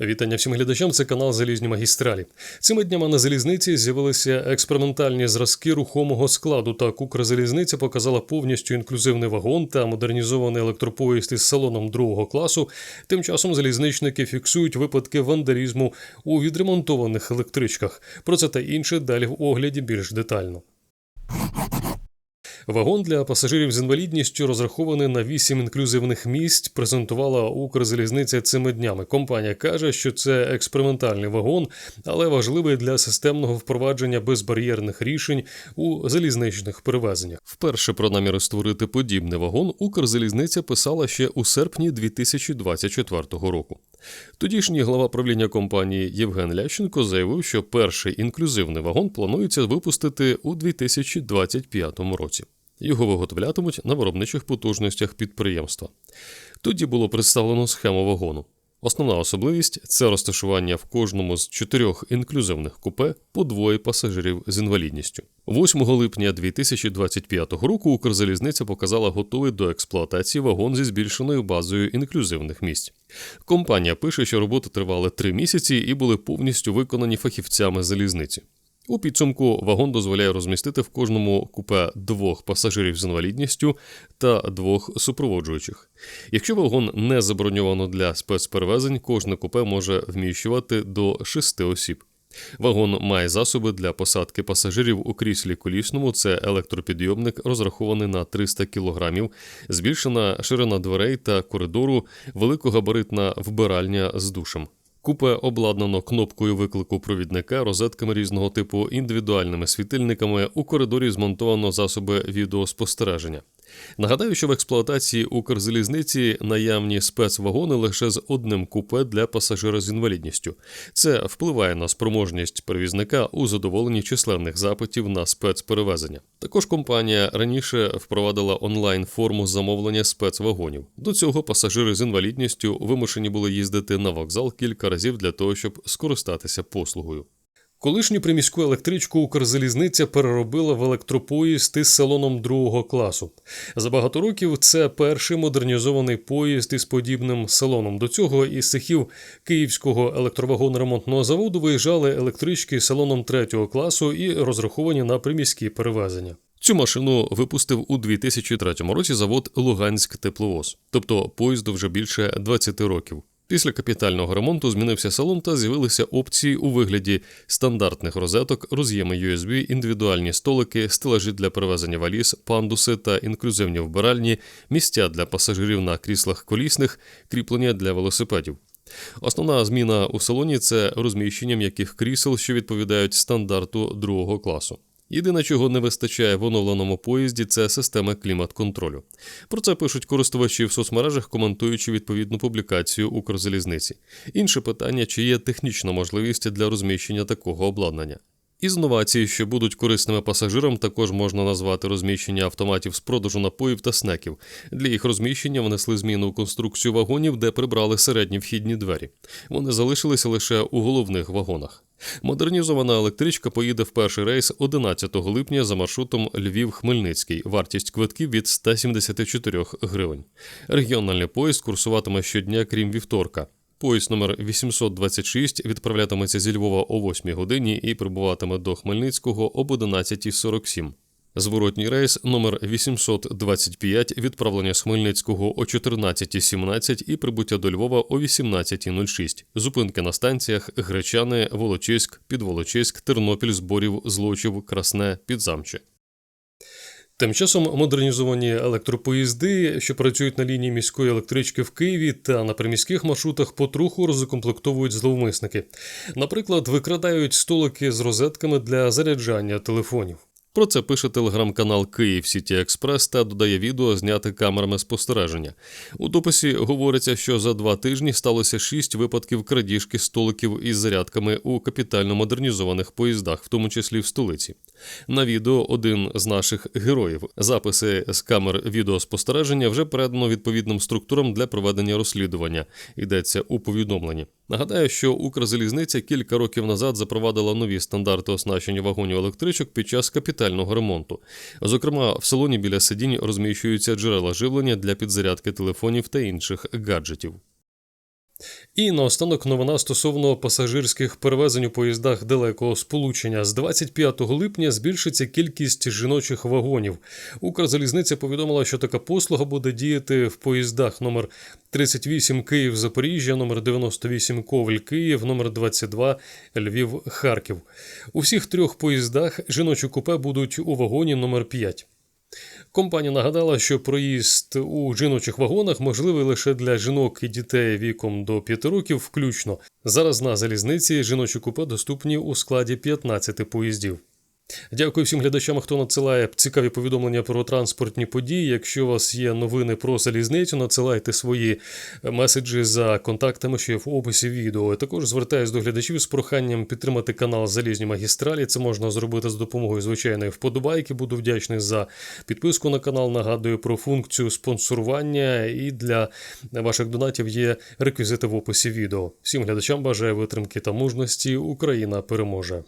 Вітання всім глядачам. Це канал Залізні магістралі. Цими днями на залізниці з'явилися експериментальні зразки рухомого складу. Так Укрзалізниця показала повністю інклюзивний вагон та модернізований електропоїзд із салоном другого класу. Тим часом залізничники фіксують випадки вандалізму у відремонтованих електричках. Про це та інше далі в огляді більш детально. Вагон для пасажирів з інвалідністю розрахований на 8 інклюзивних місць. Презентувала Укрзалізниця цими днями. Компанія каже, що це експериментальний вагон, але важливий для системного впровадження безбар'єрних рішень у залізничних перевезеннях. Вперше про наміри створити подібний вагон Укрзалізниця писала ще у серпні 2024 року. Тодішній глава правління компанії Євген Лященко заявив, що перший інклюзивний вагон планується випустити у 2025 році. Його виготовлятимуть на виробничих потужностях підприємства. Тоді було представлено схему вагону. Основна особливість це розташування в кожному з чотирьох інклюзивних купе по двоє пасажирів з інвалідністю. 8 липня 2025 року Укрзалізниця показала готовий до експлуатації вагон зі збільшеною базою інклюзивних місць. Компанія пише, що роботи тривали три місяці і були повністю виконані фахівцями залізниці. У підсумку вагон дозволяє розмістити в кожному купе двох пасажирів з інвалідністю та двох супроводжуючих. Якщо вагон не заброньовано для спецперевезень, кожне купе може вміщувати до шести осіб. Вагон має засоби для посадки пасажирів у кріслі колісному. Це електропідйомник, розрахований на 300 кг, збільшена ширина дверей та коридору, великогабаритна вбиральня з душем. Купе обладнано кнопкою виклику провідника, розетками різного типу, індивідуальними світильниками. У коридорі змонтовано засоби відеоспостереження. Нагадаю, що в експлуатації Укрзалізниці наявні спецвагони лише з одним купе для пасажира з інвалідністю. Це впливає на спроможність перевізника у задоволенні численних запитів на спецперевезення. Також компанія раніше впровадила онлайн форму замовлення спецвагонів. До цього пасажири з інвалідністю вимушені були їздити на вокзал кілька разів для того, щоб скористатися послугою. Колишню приміську електричку Укрзалізниця переробила в електропоїзд із салоном другого класу. За багато років це перший модернізований поїзд із подібним салоном. До цього із цехів Київського електровагонно-ремонтного заводу виїжджали електрички салоном третього класу і розраховані на приміські перевезення. Цю машину випустив у 2003 році завод Луганськ тепловоз, тобто поїзду вже більше 20 років. Після капітального ремонту змінився салон та з'явилися опції у вигляді стандартних розеток, роз'єми USB, індивідуальні столики, стелажі для перевезення валіз, пандуси та інклюзивні вбиральні, місця для пасажирів на кріслах колісних, кріплення для велосипедів. Основна зміна у салоні це розміщення м'яких крісел, що відповідають стандарту другого класу. Єдине, чого не вистачає в оновленому поїзді, це система клімат-контролю. Про це пишуть користувачі в соцмережах, коментуючи відповідну публікацію Укрзалізниці. Інше питання, чи є технічна можливість для розміщення такого обладнання. Із новацій, що будуть корисними пасажирам, також можна назвати розміщення автоматів з продажу напоїв та снеків. Для їх розміщення внесли зміну у конструкцію вагонів, де прибрали середні вхідні двері. Вони залишилися лише у головних вагонах. Модернізована електричка поїде в перший рейс 11 липня за маршрутом Львів-Хмельницький. Вартість квитків від 174 гривень. Регіональний поїзд курсуватиме щодня, крім вівторка. Поїзд номер 826 відправлятиметься зі Львова о 8 годині і прибуватиме до Хмельницького об 11.47. Зворотній рейс номер 825 відправлення з Хмельницького о 14.17 і прибуття до Львова о 18.06. Зупинки на станціях Гречани, Волочиськ, Підволочиськ, Тернопіль, Зборів, Злочів, Красне, Підзамче. Тим часом модернізовані електропоїзди, що працюють на лінії міської електрички в Києві та на приміських маршрутах, потроху розукомплектовують зловмисники. Наприклад, викрадають столики з розетками для заряджання телефонів. Про це пише телеграм-канал Київ Сіті Експрес та додає відео зняти камерами спостереження. У дописі говориться, що за два тижні сталося шість випадків крадіжки столиків із зарядками у капітально модернізованих поїздах, в тому числі в столиці. На відео один з наших героїв. Записи з камер відеоспостереження вже передано відповідним структурам для проведення розслідування. Йдеться у повідомленні. Нагадаю, що Укрзалізниця кілька років назад запровадила нові стандарти оснащення вагонів електричок під час капітального ремонту. Зокрема, в салоні біля сидінь розміщуються джерела живлення для підзарядки телефонів та інших гаджетів. І наостанок новина стосовно пасажирських перевезень у поїздах далекого сполучення. З 25 липня збільшиться кількість жіночих вагонів. Укрзалізниця повідомила, що така послуга буде діяти в поїздах номер 38 Київ Запоріжжя, номер 98 Коваль Київ, номер 22 Львів Харків. У всіх трьох поїздах жіночі купе будуть у вагоні номер 5. Компанія нагадала, що проїзд у жіночих вагонах можливий лише для жінок і дітей віком до 5 років включно. Зараз на залізниці жіночі купе доступні у складі 15 поїздів. Дякую всім глядачам, хто надсилає цікаві повідомлення про транспортні події. Якщо у вас є новини про залізницю, надсилайте свої меседжі за контактами, що є в описі відео. Також звертаюся до глядачів з проханням підтримати канал Залізні магістралі. Це можна зробити за допомогою звичайної вподобайки. Буду вдячний за підписку на канал. Нагадую про функцію спонсорування. І для ваших донатів є реквізити в описі відео. Всім глядачам бажаю витримки та мужності. Україна переможе.